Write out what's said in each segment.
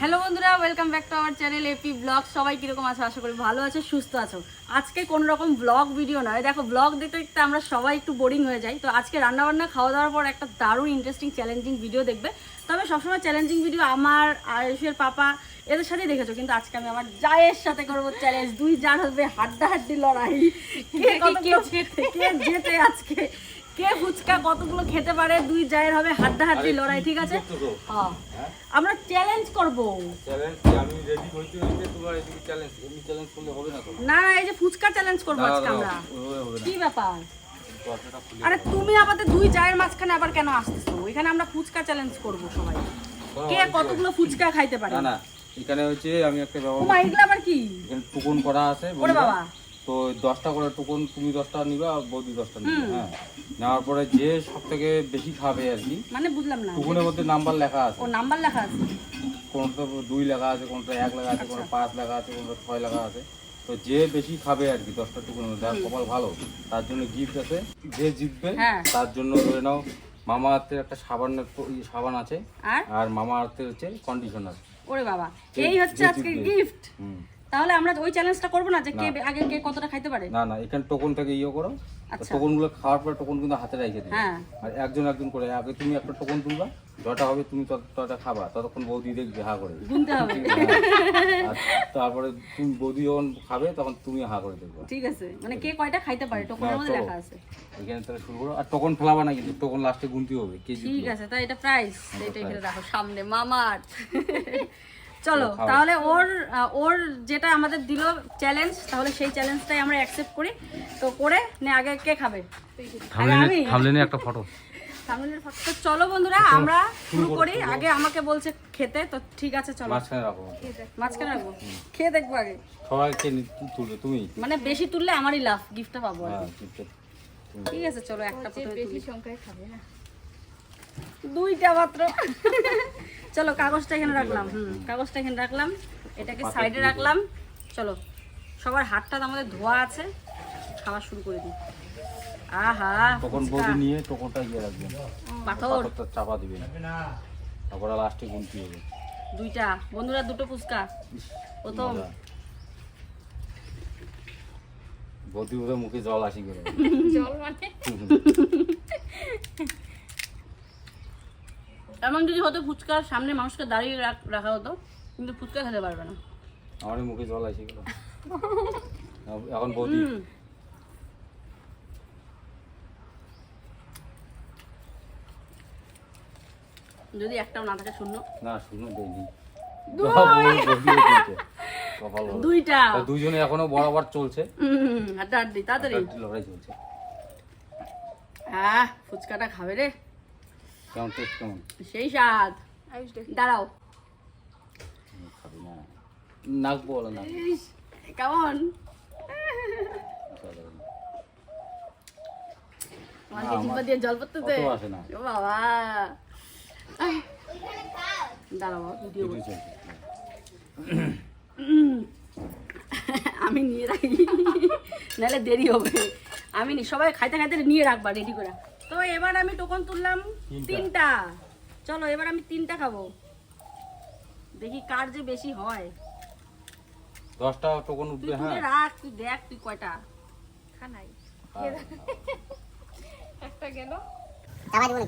Hello বন্ধুরা welcome back to our channel AP blog সবাই কীরকম আছো? আশা করি ভালো আছো সুস্থ আছো। আজকে কোন রকম ব্লগ ভিডিও নয়। দেখো ব্লগ দেখতে দেখতে আমরা সবাই একটু বোরিং হয়ে যাই। তো আজকে রান্নাবান্না খাওয়া দাওয়ার পর একটা দারুণ ইন্টারেস্টিং চ্যালেঞ্জিং ভিডিও দেখবে। তবে সবসময় চ্যালেঞ্জিং ভিডিও আমার আয়ুষের পাপা এদের সাথেই দেখেছ। কিন্তু আজকে আমি আমার জায়ের সাথে করব চ্যালেঞ্জ দুই জার হবে হাড্ডা হাড্ডি লড়াই। কে জেতে আজকে? কে ফুচকা কতগুলো খেতে পারে দুই জায়ের হবে হাড্ডাহাড্ডি লড়াই ঠিক আছে? হ্যাঁ। আমরা চ্যালেঞ্জ করব। চ্যালেঞ্জ আমি রেডি হইতে হইতে তোমার এদিকে চ্যালেঞ্জ এমনি চ্যালেঞ্জ করলে হবে না তো? না না এই যে ফুচকা চ্যালেঞ্জ করব আজকে আমরা। কি ব্যাপার? আরে তুমি আমাদের দুই জায়ের মাঝখানে আবার কেন আসতেছো? এখানে আমরা ফুচকা চ্যালেঞ্জ করব সবাই। কে কতগুলো ফুচকা খাইতে পারে? না না এখানে হচ্ছে আমি একটা ব্যবহার এগুলো আবার কি? টুকন করা আছে ওরে বাবা। তো দশটা করে টুকন তুমি দশটা নিবা আর বৌদি দশটা নিবে হ্যাঁ। নেওয়ার পরে যে সব থেকে বেশি খাবে আর কি মানে বুঝলাম না। টুকুনের মধ্যে নাম্বার লেখা আছে। ও নাম্বার লেখা আছে? কোনটা দুই লেখা আছে কোনটা এক লেখা আছে কোনটা পাঁচ লেখা আছে কোনটা ছয় লেখা আছে। তো যে বেশি খাবে আর কি দশটা টুকুনের মধ্যে আর কপাল ভালো তার জন্য গিফট আছে। যে জিতবে হ্যাঁ। তার জন্য ধরে নাও মামা আর্থের একটা সাবানের সাবান আছে। আর? আর মামা আর্থের হচ্ছে কন্ডিশনার ওরে বাবা এই হচ্ছে আজকে গিফট হুম। তাহলে আমরা ওই চ্যালেঞ্জটা করব না যে কে আগে কে কতটা খাইতে পারে? না না এখানে টোকন থেকে ইয়ে করো। আচ্ছা। টোকনগুলো খাওয়ার পর টোকন কিন্তু হাতে রেখে দিবে হ্যাঁ। আর একজন একজন করে আগে তুমি একটা টোকন তুলবা যটা হবে তুমি ততটা খাবা ততক্ষণ বৌদি দেখবে হা করে। গুনতে হবে। তারপরে তুমি বৌদি যখন খাবে তখন তুমি হা করে দেখবে। ঠিক আছে। মানে কে কয়টা খাইতে পারে টোকনের মধ্যে লেখা আছে। এখানে তাহলে শুরু করো। আর টোকন ফেলাবা না কিন্তু টোকন লাস্টে গুনতে হবে কে ঠিক আছে তাই এটা প্রাইস এটা এখানে রাখো সামনে মামার চলো তাহলে ওর ওর যেটা আমাদের দিল চ্যালেঞ্জ তাহলে সেই চ্যালেঞ্জটাই আমরা অ্যাকসেপ্ট করি। তো করে নে আগে কে খাবে? থামলেনে একটা ফটো ফটো তো চলো বন্ধুরা আমরা শুরু করি আগে আমাকে বলছে খেতে তো ঠিক আছে চলো। মাঝখানে রাখো। মাঝখানে রাখব খেয়ে দেখব আগে। সবাইকে নি- তুলবে? তুমি? মানে বেশি তুললে আমারই লাভ গিফটটা পাবো আর হ্যাঁ কি। ঠিক আছে। ঠিক আছে চলো একটা প্রথমে তুলি। দুইটা মাত্র। চলো কাগজটা এখানে রাখলাম হুম কাগজটা এখানে রাখলাম এটাকে সাইডে রাখলাম। চলো সবার হাতটা আমাদের ধোয়া আছে খাওয়া শুরু করে দিই। আহা তখন বৌদি নিয়ে টোকনটা ইয়ে রাখবেন পাথর। চাপা দিবেন তারপরে লাস্টে গুনতে হবে। দুইটা বন্ধুরা দুটো ফুচকা। প্রথম। মজা। বৌদি মুখে জল আসি করে। এমন যদি হতো ফুচকার সামনে মানুষকে দাঁড়িয়ে রাখা হতো কিন্তু ফুচকা খেতে পারবে না। আমার মুখে জল আসি গেল এখন বৌদি যদি একটাও না থাকে শূন্য। না শুনো দেয়নি। দুই। বৌদিও দিয়েছে। কপাল ভালো। দুইটা। দুইজনে এখনও বরাবর চলছে। হুম, হাড্ডা হাড্ডি তাড়াতাড়ি লড়াই চলছে। আহ ফুচকাটা খাবে রে। কেমন টেস্ট কেমন? সেই স্বাদ। দাঁড়াও। খাবি না। নাক বলো না কেমন জল পড়তেছে? ও বাবা। দাঁড়াও ভিডিও আমি নিয়ে রাখি। নাহলে দেরি হবে। আমি নি সবাই খাইতে খাইতে নিয়ে রাখবা রেডি করে। তো এবার আমি টোকন তুললাম তিনটা। তিনটা। চলো এবার আমি তিনটা খাব। দেখি কার যে বেশি হয়। দশটা টোকন উঠবে হ্যাঁ। রাখ তুই দেখ তুই কয়টা। খানাই হ্যাঁ। একটা গেল। এ হে দুইটা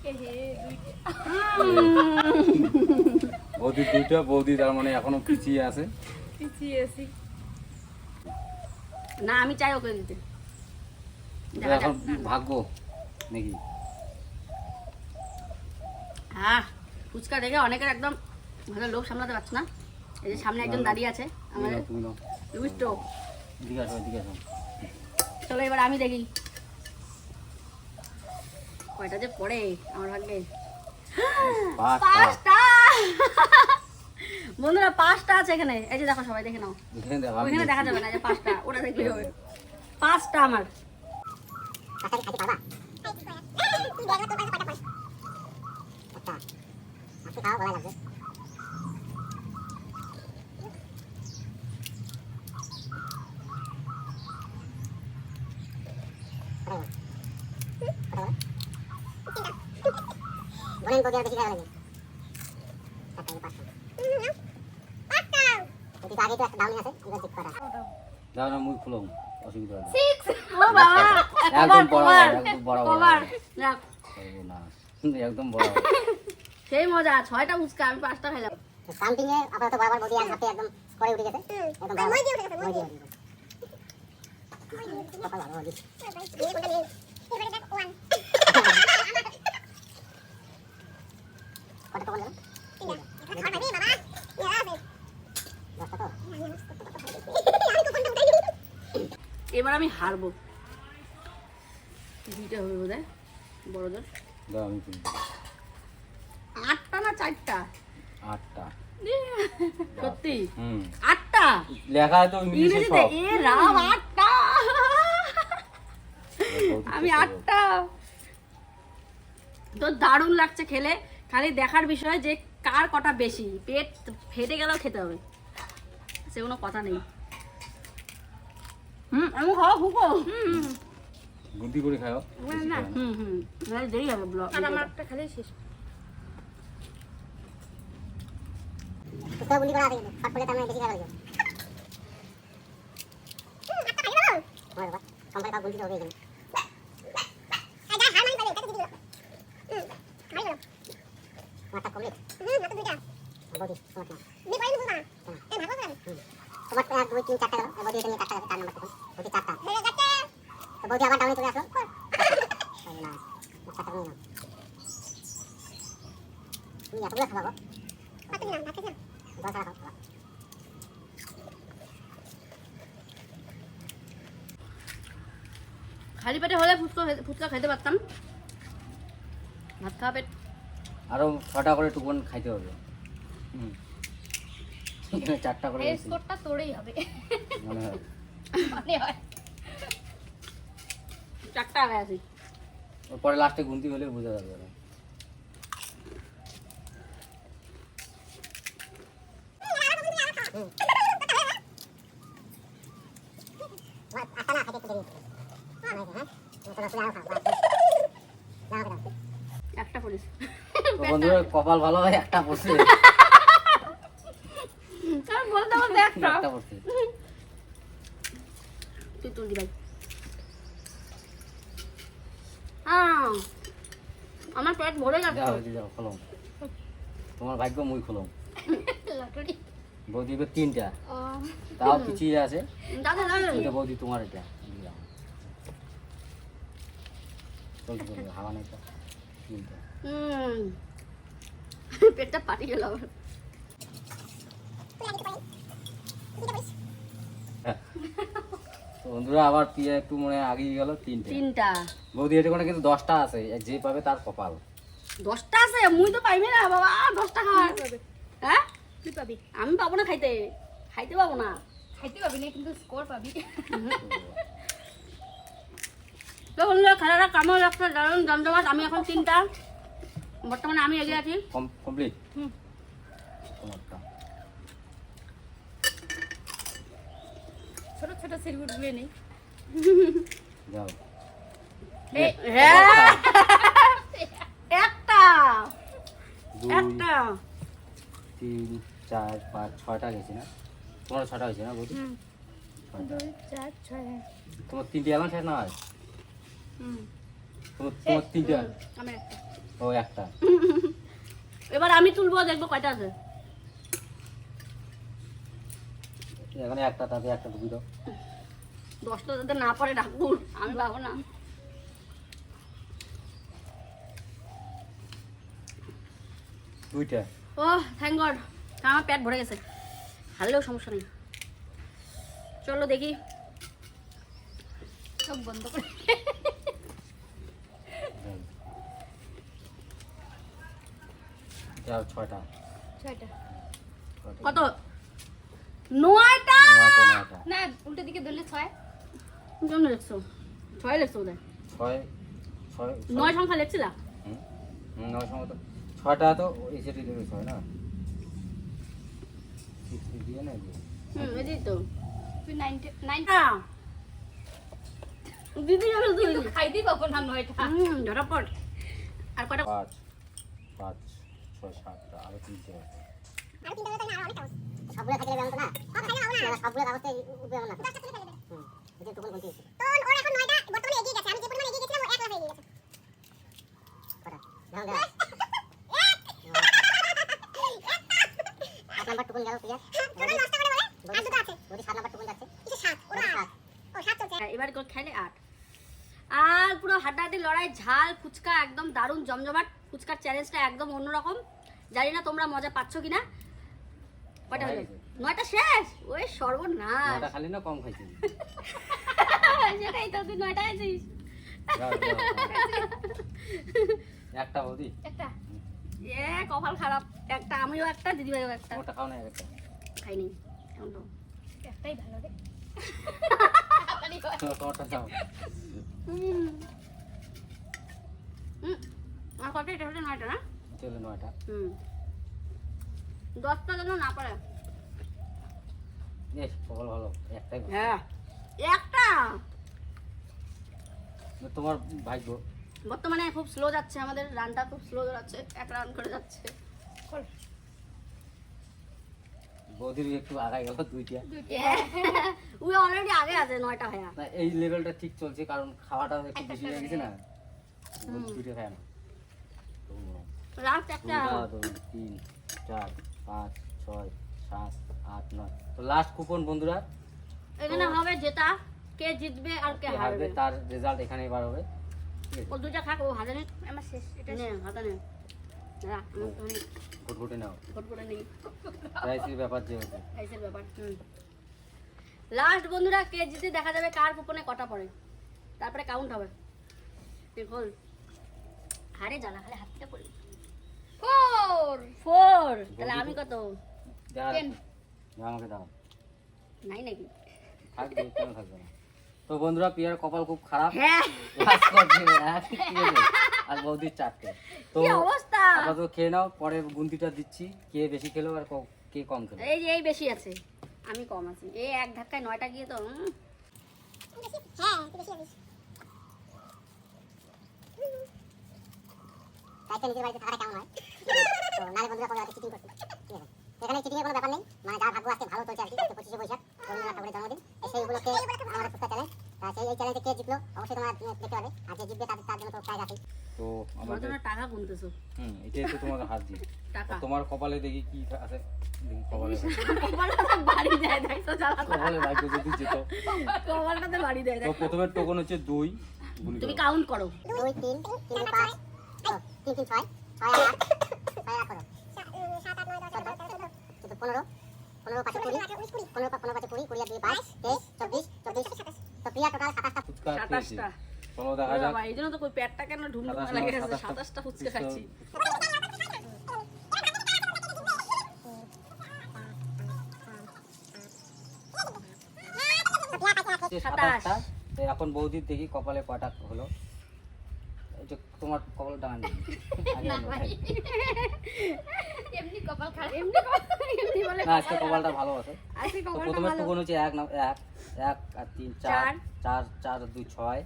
বৌদি দুইটা বৌদি তার মানে এখনও পিছিয়ে আছে। পিছিয়ে আছি। না আমি চাই ওকে দিতে। এখন ভাগ্য নাকি? হ্যাঁ ফুচকা দেখে অনেকের একদম ভালো লোক সামলাতে পারছে না। এই যে সামনে একজন দাঁড়িয়ে আছে আমাদের। বুঝতো চলো এবার আমি দেখি। কয়টা যে পড়ে আমার ভাগ্যে? পাঁচটা। বন্ধুরা পাঁচটা আছে এখানে। এই যে দেখো সবাই দেখে নাও। ওখানে ওইখানে দেখা যাবে না যে পাঁচটা ওটা দেখলে হবে। পাঁচটা আমার। বলেন কত বেশি খাওয়া লাগে। চারটা পাঁচটা। ওদিকে আগে তো একটা ডাউনি আছে এবার চেক করা। দাও না মুখ খুলো। অসুবিধা নেই সিক্স ও বাবা একদম কভার। একদম বরাবর। কভার যাক একদম বড়। সেই মজা ছয়টা ফুচকা আমি পাঁচটা খাইলাম। কাউন্টিং এ আপাতত বরাবর বডি আর হাতে একদম করে উঠে গেছে। একদম মই দিয়ে উঠে গেছে মই দিয়ে কপাল ভালো বডি কত কপাল গেল দশটা তো এবার আমি হারবো। দুইটা হবে বোধ হয় বড়দের আটটা না চারটা? আটটা। সত্যি? আটটা? লেখা তো ইংরেজিতে? এ রাম আটটা। আমি আটটা। তো দারুণ লাগছে খেলে। খালি দেখার বিষয় যে কার কটা বেশি। পেট ফেটে গেলেও খেতে হবে। সে কোনো কথা নেই। হুম আমি খাওয়া হুম বুদ্ধি করে খাও। না। হুম হুম দেরি হবে ব্লগ আর আমার একটা খালি শেষ। তো গুলি করা আছে ফাট পড়লে তার মানে বেশি খাওয়া লাগে ওরে বাবা কোম্পানি কাউ গুলি তো হবে এখানে মাথা কমপ্লিট। বডি তোমার তোমার তো এক দুই তিন চারটা গেল। বডি এটা নিয়ে চারটা গেছে চার নম্বর তখন বডি চারটা। তো বডি আবার ডাউনে চলে আসলো না চারটা নিয়ে নাও। তুমি এতগুলো খাব দশ টাকা খাও খালি পেটে হলে ফুচকা ফুচকা খেতে পারতাম। ভাত খাওয়া পেট। আরও ছটা করে টুকুন খাইতে হবে। হুম। চারটা করে এই স্কোরটা তোরই হবে। মনে হয়। মনে হয়। চারটা আছি পরে লাস্টে গুনতি হলে বোঝা যাবে না হ্যাঁ একটা পুলিশ বন্ধুরা কপাল ভালো হয় একটা পড়ছে আমি বলতে বলতে একটা একটা পড়ছে তুই ভাই আমার পেট ভরে যাচ্ছে তোমার ভাগ্য মুই খলম লটারি। বৌদি তিনটা। তাও পিছিয়ে আছে? এটা বৌদি তোমার এটা। হাওয়া নেই তিনটা। পেটটা পাটি গেল। তো বন্ধুরা আবার পিয়া একটু মনে আগিয়ে গেল? তিনটে। তিনটা। বৌদি এটা কিন্তু দশটা আছে যে পাবে তার কপাল। দশটা আছে? মুই তো পাইবে না বাবা দশটা খাওয়ার। হ্যাঁ? তুই পাবি। আমি পাবো না খাইতে? খাইতে পাবো না? খাইতে পাবি না কিন্তু স্কোর পাবি। তো বন্ধুরা খেলাটা কেমন লাগছে? দারুণ জমজমাট। আমি এখন তিনটা। বর্তমানে আমি এগিয়ে আছি। কমপ্লিট হুম। ছোট ছোট সিরগুটগুলো নেই। যাও। হ্যাঁ। একটা। একটা। তিন চার পাঁচ গেছে না? তোমার ছটা হয়েছে না ছয় তোমার তিনটে শেষ না হয়? তোমার তোমার তিনটে। ও একটা। এবার আমি তুলবো দেখব কয়টা আছে। এখানে একটা তাতে একটা ঢুকি দাও দশটা যাতে না পরে ডাকুন আমি পাবো না। দুইটা। ও থ্যাংক গড আমার পেট ভরে গেছে। হারলেও সমস্যা নেই। চলো দেখি। সব বন্ধ করে। ছয়টা। ছয়টা। কত? নয়টা! না উল্টো দিকে ধরলে ছয়। কেমন লিখছো? ছয় লিখছো বোধ ছয় ছয় নয় সংখ্যা লিখছিলা? হুম নয় তো। তো এই সেটি দেবে ছয় না? দিয়ে না হুম এটাই তো। তুই নাইনটি নাইন দিদি গেল তুই খাইতেই পাবো না নয়টা? হুম ঝটাপট। আর কয়টা পাঁচ পাঁচ ছয় সাতটা আরও তিনটে। আর তিনটা হলে অনেকটা সবগুলো থাকলে এমন না? সবগুলো কাগজে উঠবে না তো। ওর এখন নয়টা বর্তমানে এগিয়ে গেছে। আমি যে পরিমাণে এগিয়ে গেছিলাম ও এক লাখ গেছে। কটা? ঢং আট নাম্বার টুকুন গেল ক্লিয়ার? টোটাল দশটা করে বলে। আর দুটো আছে। বডি সাত নাম্বার টুকুন যাচ্ছে। কিছু সাত ওরা ও সাত চলছে। হ্যাঁ, এবার করে খেলে আট। আর পুরো হাড্ডাহাড্ডি লড়াই ঝাল ফুচকা একদম দারুণ জমজমাট। ফুচকার চ্যালেঞ্জটা একদম অন্যরকম। জানি না তোমরা মজা পাচ্ছ কিনা কয়টা হলো নয়টা শেষ ওই সর্বনাশ। খালি না কম সেটাই তো তুই নয়টা। একটা বৌদি। একটা। এ কপাল খারাপ। একটা আমিও একটা দিদিভাইও একটা। ওটা খাও না একটা। খাইনি এখন তো একটাই ভালো রে। তোমারটা খাও হুম হুম আর কটা এটা হচ্ছে নয়টা না? চলে নয়টা। হুম। দশটা যেন না পারে বেশ কপাল ভালো একটাই হ্যাঁ একটা? তোমার ভাগ্য? বর্তমানে খুব স্লো যাচ্ছে আমাদের রানটা খুব স্লো যাচ্ছে এক রান করে যাচ্ছে। বৌদির একটু আগায় গেল দুইটা। উই অলরেডি আগে আছে নয়টা হ্যাঁ এই লেভেলটা ঠিক চলছে কারণ খাওয়াটা একটু বেশি হয়ে গেছে না? দুইটা লাস্ট একটা। তিন চার পাঁচ ছয় সাত আট নয়। তো লাস্ট কুপন বন্ধুরা। এখানে হবে যেটা কে জিতবে আর কে হারবে। তার রেজাল্ট এখানে এবার হবে। ও দুইটা খাক ও হাতে নে। আমার শেষ এটা নে হাতে নে। ঘুটঘুটে নাও। নিই ব্যাপার ব্যাপার হুম। লাস্ট বন্ধুরা কে জিতে দেখা যাবে কার কুপনে কটা পড়ে। তারপরে কাউন্ট হবে। দেখুন। হারে জ্বালা খালে হাত থেকে পড়ি। ফোর ফোর তাহলে আমি কত? আমাকে দাও। নাই নাকি? থাকবে কেন থাকবে না? তো বন্ধুরা পিয়ার কপাল খুব খারাপ। হ্যাঁ। আছে? আর বৌদির চারটে। তো কি অবস্থা? আপাতত খেয়ে নাও পরে গুনতিটা দিচ্ছি। কে বেশি খেলো আর কে কম খেলো? এই যে এই বেশি আছে। আমি কম আছি। এই এক ধাক্কায় নয়টা গিয়ে তো হ্যাঁ বেশি আছিস তাইতে নিজের বাড়িতে থাকাটা কেমন হয়? তো নালে বন্ধুরা কবে চিটিং করছে ঠিক আছে। এখানে চিটিং এর কোনো ব্যাপার নেই মানে যার ভাগ্য আজকে ভালো চলছে আর কি পঁচিশে বৈশাখ রবীন্দ্রনাথ ঠাকুরের জন্মদিন এই সেই উপলক্ষে আমাদের ফুচকা চ্যালেঞ্জ তা সেই এই চ্যালেঞ্জে কে জিতলো অবশ্যই তোমরা দেখতে পাবে আর যে জিতবে তাদের তার জন্য তো প্রাইজ আছে তো আমাদের টাকা গুনতেছো হুম এটাই তো তোমার হাত দিয়ে তোমার কপালে দেখি কি আছে কপালে কপালটা বাড়ি দেয় দেখছ জ্বালা কপালে ভাগ্য যদি যেত কপালটাতে বাড়ি দেয় তো প্রথমে টোকন হচ্ছে দুই তুমি কাউন্ট করো দুই তিন তিন দুই পাঁচ ও, তিন তিন ছয় ছয় আর আট ছয় আর আট কত চোদ্দ পনেরো পনেরো পাঁচে কুড়ি পনেরো পনেরো পাঁচে কুড়ি কুড়ি আর দুই বাইশ তেইশ চব্বিশ চব্বিশ। তো প্রিয়া টোটাল সাতাশটা। সাতাশটা। চলো দেখা যাক। বাবা এই জন্য তো পেটটা কেন ঢুমঢুম লাগে সাতাশটা। সাতাশটা ফুচকা খাচ্ছি। যে সাতাশ। সাতাশটা তো এখন বৌদির দেখি কপালে কটা হলো। তোমার কপাল ডান এমনি কপাল খারাপ এমনি এমনি বলে না আজকে কপালটা ভালো আছে আজকে কপালটা প্রথমে ভালো টুকুন হচ্ছে এক না এক এক আর তিন চার চার। চার দুই ছয়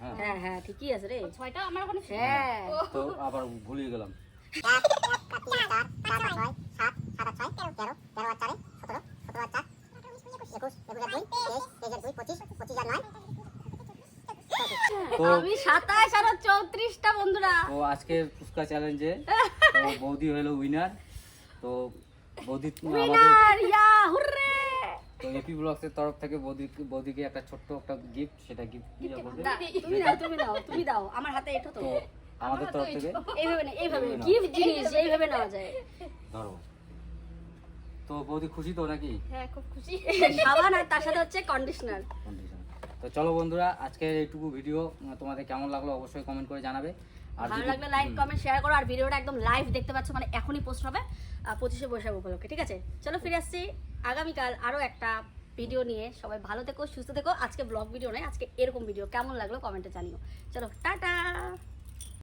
হ্যাঁ হ্যাঁ হ্যাঁ ঠিকই আছে রে ছয়টা আমার ওখানে হ্যাঁ তো আবার ভুলিয়ে গেলাম সাতাশ আর চৌত্রিশটা বন্ধুরা। তো আজকের ফুচকা চ্যালেঞ্জে তো বৌদি হলো উইনার তো বৌদি উইনার ইয়া হুররে! তো এপি ব্লগসের তরফ থেকে বৌদি বৌদিকে একটা ছোট্ট একটা গিফট সেটা গিফট দিয়ে বলবে? তুমি দাও তুমি দাও তুমি দাও আমার হাতে এটো তো। আমাদের তরফ থেকে এইভাবে না এইভাবে গিফট জিনিস এইভাবে নেওয়া যায়। ধরো। তো বৌদি খুশি তো নাকি? হ্যাঁ খুব খুশি। সাবান আর তার সাথে হচ্ছে কন্ডিশনার কন্ডিশন তো চলো বন্ধুরা আজকের এইটুকু ভিডিও তোমাদের কেমন লাগল অবশ্যই কমেন্ট করে জানাবে। আর ভালো লাগলে লাইক কমেন্ট শেয়ার করো আর ভিডিওটা একদম লাইভ দেখতে পাচ্ছ মানে এখনই পোস্ট হবে পঁচিশে বৈশাখ উপলক্ষে ঠিক আছে? চলো ফিরে আসছি আগামীকাল আরও একটা ভিডিও নিয়ে। সবাই ভালো থেকো সুস্থ থেকো। আজকে ব্লগ ভিডিও নয় আজকে এরকম ভিডিও কেমন লাগল কমেন্টে জানিও। চলো টাটা!